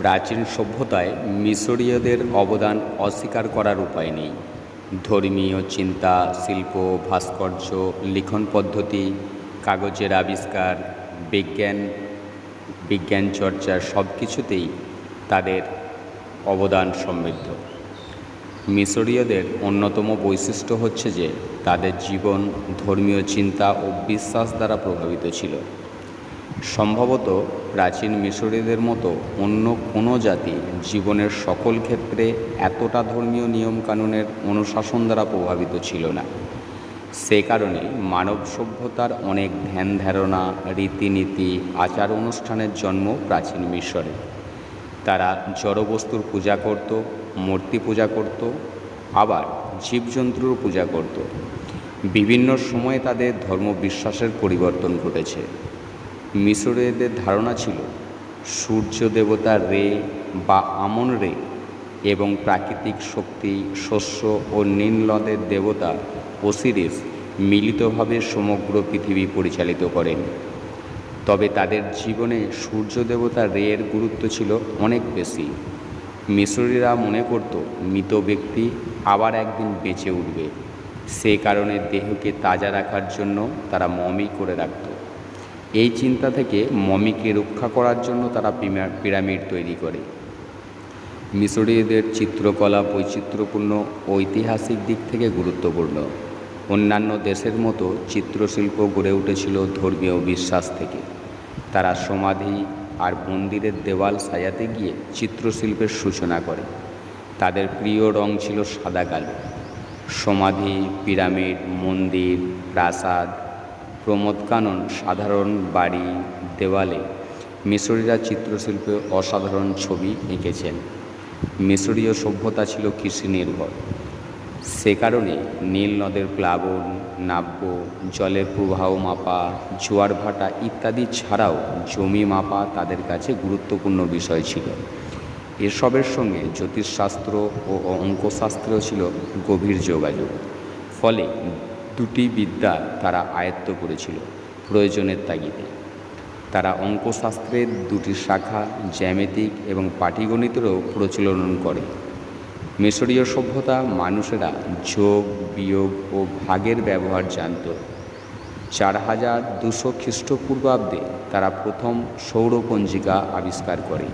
প্রাচীন সভ্যতায় মিশরীয়দের অবদান অস্বীকার করার উপায় নেই। ধর্মীয় চিন্তা, শিল্প, ভাস্কর্য, লিখন পদ্ধতি, কাগজের আবিষ্কার, বিজ্ঞান বিজ্ঞান চর্চা সব কিছুতেই তাদের অবদান সমৃদ্ধ। মিশরীয়দের অন্যতম বৈশিষ্ট্য হচ্ছে যে তাদের জীবন ধর্মীয় চিন্তা ও বিশ্বাস দ্বারা প্রভাবিত ছিল। সম্ভবত প্রাচীন মিশরীয়দের মতো অন্য কোনো জাতি জীবনের সকল ক্ষেত্রে এতটা ধর্মীয় নিয়মকানুনের অনুশাসন দ্বারা প্রভাবিত ছিল না। সে কারণে মানব সভ্যতার অনেক ধ্যান ধারণা, রীতিনীতি, আচার অনুষ্ঠানের জন্ম প্রাচীন মিশরে। তারা জড়বস্তুর পূজা করত, মূর্তি পূজা করত, আবার জীবজন্তুর পূজা করত। বিভিন্ন সময়ে তাদের ধর্ম বিশ্বাসের পরিবর্তন ঘটেছে। মিশরীয়দের ধারণা ছিল, সূর্য দেবতা রে বা আমন রে এবং প্রাকৃতিক শক্তি, শস্য ও নীল নদের দেবতা ওসিরিস মিলিতভাবে সমগ্র পৃথিবী পরিচালিত করেন। তবে তাদের জীবনে সূর্য দেবতা রে এর গুরুত্ব ছিল অনেক বেশি। মিশরীরা মনে করত, মৃত ব্যক্তি আবার একদিন বেঁচে উঠবে। সে কারণে দেহকে তাজা রাখার জন্য তারা মমি করে রাখত। এই চিন্তা থেকে মমিকে রক্ষা করার জন্য তারা পিরামিড তৈরি করে। মিশরীয়দের চিত্রকলা বৈচিত্র্যপূর্ণ ঐতিহাসিক দিক থেকে গুরুত্বপূর্ণ। অন্যান্য দেশের মতো চিত্রশিল্প গড়ে উঠেছিল ধর্মীয় বিশ্বাস থেকে। তারা সমাধি আর মন্দিরের দেওয়াল সাজাতে গিয়ে চিত্রশিল্পের সূচনা করে। তাদের প্রিয় রং ছিল সাদা কালো। সমাধি, পিরামিড, মন্দির, প্রাসাদ প্রমোদকানন সাধারণ বাড়ি দেওয়ালে মিশরীরা চিত্রশিল্পে অসাধারণ ছবি এঁকেছেন। মিশরীয় সভ্যতা ছিল কৃষি নির্ভর সে কারণে নীল নদের প্লাবন, নাব্য, জলের প্রবাহ মাপা, জোয়ার ভাটা ইত্যাদি ছাড়াও জমি মাপা তাদের কাছে গুরুত্বপূর্ণ বিষয় ছিল। এসবের সঙ্গে জ্যোতিষশাস্ত্র ও অঙ্কশাস্ত্রেও ছিল গভীর যোগাযোগ। ফলে দুটি বিদ্যা তারা আয়ত্ত করেছিল, প্রয়োজনের তাগিদে। তারা অঙ্কশাস্ত্রের দুটি শাখা, জ্যামিতিক এবং পাটিগণিতেরও প্রচলন করে। মিশরীয় সভ্যতা মানুষেরা যোগ, বিয়োগ ও ভাগের ব্যবহার জানত। চার হাজার দুশো খ্রিস্টপূর্বাব্দে তারা প্রথম সৌরপঞ্জিকা আবিষ্কার করে।